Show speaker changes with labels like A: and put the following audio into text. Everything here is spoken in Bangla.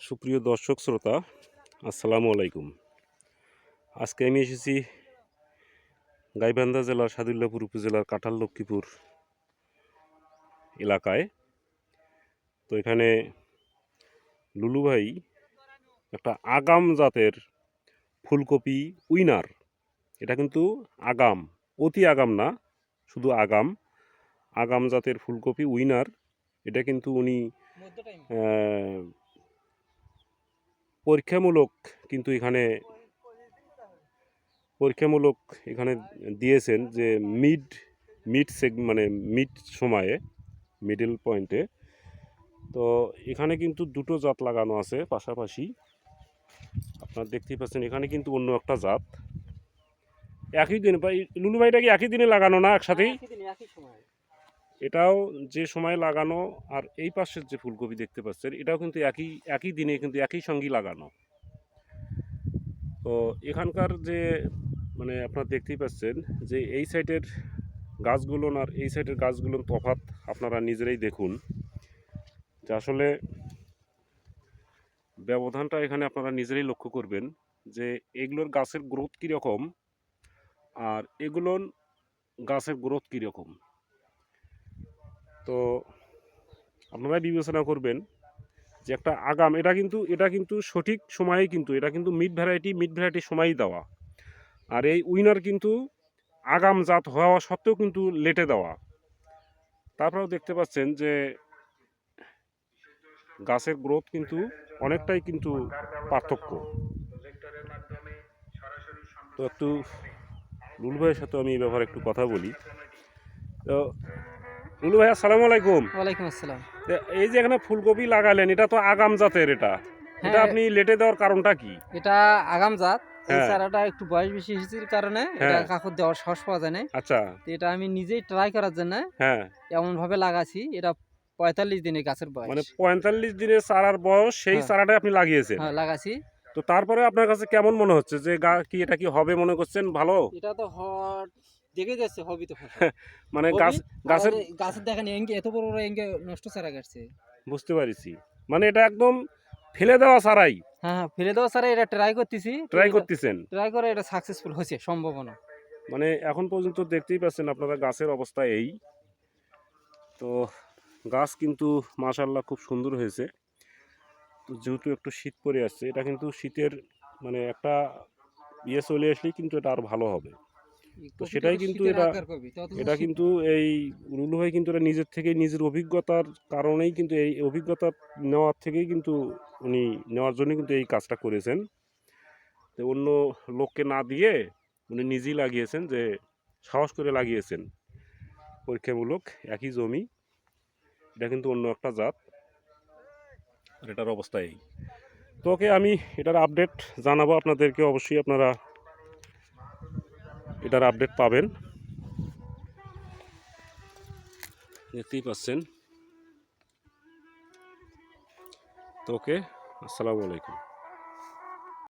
A: সুপ্রিয় দর্শক শ্রোতা, আসসালামু আলাইকুম। আজকে আমি এসেছি গাইবান্ধা জেলার সাদুল্লাপুর উপজেলার কাঁঠাল লক্ষ্মীপুর এলাকায়। তো এখানে লুলু ভাই একটা আগাম জাতের ফুলকপি উইনার। এটা কিন্তু আগাম, অতি আগাম না, শুধু আগাম আগাম জাতের ফুলকপি উইনার। এটা কিন্তু উনি পরীক্ষামূলক কিন্তু এখানে পরীক্ষামূলক এখানে দিয়েছেন যে মিড মিড সেগ মানে মিড সময়ে মিডল পয়েন্টে তো এখানে কিন্তু দুটো জাত লাগানো আছে পাশাপাশি। আপনারা দেখতেই পাচ্ছেন এখানে কিন্তু অন্য একটা জাত। একই দিন লুলু ভাইটা কি একই দিনে লাগানো না একসাথেই? এটাও যে সময় লাগানো আর এই পাশের যে ফুলকপি দেখতে পাচ্ছেন, এটাও কিন্তু একই একই দিনে কিন্তু একই সঙ্গেই লাগানো। তো এখানকার যে মানে আপনারা দেখতেই পাচ্ছেন যে এই সাইডের গাছগুলো আর এই সাইডের গাছগুলোর তফাৎ আপনারা নিজেরাই দেখুন। যে আসলে ব্যবধানটা এখানে আপনারা নিজেরাই লক্ষ্য করবেন যে এগুলোর গাছের গ্রোথ কীরকম আর এগুলোর গাছের গ্রোথ কীরকম। তো আপনারাই বিবেচনা করবেন যে একটা আগাম, এটা কিন্তু এটা কিন্তু সঠিক সময়ে কিন্তু, এটা কিন্তু মিড ভ্যারাইটি মিড ভ্যারাইটির সময়ই দেওয়া। আর এই উইনার কিন্তু আগাম জাত হওয়া সত্ত্বেও কিন্তু লেটে দেওয়া। তারপরেও দেখতে পাচ্ছেন যে গাছের গ্রোথ কিন্তু অনেকটাই কিন্তু পার্থক্য। তো একটু লুলু ভাইয়ের সাথে আমি এই ব্যাপারে একটু কথা বলি। তো লুলু ভাই আসসালামু আলাইকুম।
B: ওয়ালাইকুম আসসালাম।
A: এই যে এখানে ফুলকপি লাগালেন এটা তো আগাম জাতের এটা। এটা
B: হ্যাঁ।
A: আপনি লেটে দেওয়ার কারণটা কি?
B: এটা আগাম জাত। এই
A: হ্যাঁ।
B: চারাটা একটু বয়স বেশি হয়েছে কারণে এটা
A: হ্যাঁ।
B: কাকুর দেওয়ার সাহস পাওয়া যায় না
A: আচ্ছা।
B: এটা আমি নিজেই ট্রাই করার জন্য
A: হ্যাঁ।
B: এমন ভাবে লাগাছি এটা পঁয়তাল্লিশ দিনের গাছের বয়স।
A: মানে পঁয়তাল্লিশ দিনের চারার বয়স সেই। চারাটা আপনি লাগিয়েছেন।
B: হ্যাঁ লাগাছি
A: তো তারপরে আপনার কাছে কেমন মনে হচ্ছে? যে গা কি এটা কি হবে মনে করছেন? ভালো?
B: এটা তো হট দেখে যাচ্ছে হবি তো ফসল।
A: মানে গাছ গাছের
B: আর এই গাছের দেখেন এঙ্গে এত বড় বড় এঙ্গে নষ্ট চারা কাটছে।
A: বুঝতে পারিছি। মানে এটা একদম ফেলে দেওয়া ছাড়াই।
B: হ্যাঁ হ্যাঁ ফেলে দেওয়া চারা এটা ট্রাই করতেছি।
A: ট্রাই করতেছেন?
B: ট্রাই করে এটা সাকসেসফুল হয়েছে সম্ভাবনা।
A: মানে এখন পর্যন্ত দেখতেই পাচ্ছেন আপনারা গাছের অবস্থা এই। তো গাছ কিন্তু মাশাল্লাহ খুব সুন্দর হয়েছে। তো যেহেতু একটু শীত পড়ে আসছে এটা কিন্তু শীতের মানে একটা ইয়ে চলে আসলেই কিন্তু এটা আর ভালো হবে। তো সেটাই কিন্তু এটা- এটা কিন্তু এই রুলু ভাই কিন্তু এটা নিজের থেকে নিজের অভিজ্ঞতার কারণেই কিন্তু এই অভিজ্ঞতা নেওয়ার থেকেই কিন্তু উনি নেওয়ার জন্য কিন্তু এই কাজটা করেছেন। তো অন্য লোককে না দিয়ে উনি নিজেই লাগিয়েছেন যে সাহস করে লাগিয়েছেন। পরীক্ষামূলক একই জমি এটা কিন্তু অন্য একটা জাত। আর এটার অবস্থা এই। তো ওকে আমি এটার আপডেট জানাব। আপনাদেরকে অবশ্যই আপনারা এটার আপডেট পাবেন। দেখতেই পাচ্ছেন। তো ওকে আসসালামু আলাইকুম।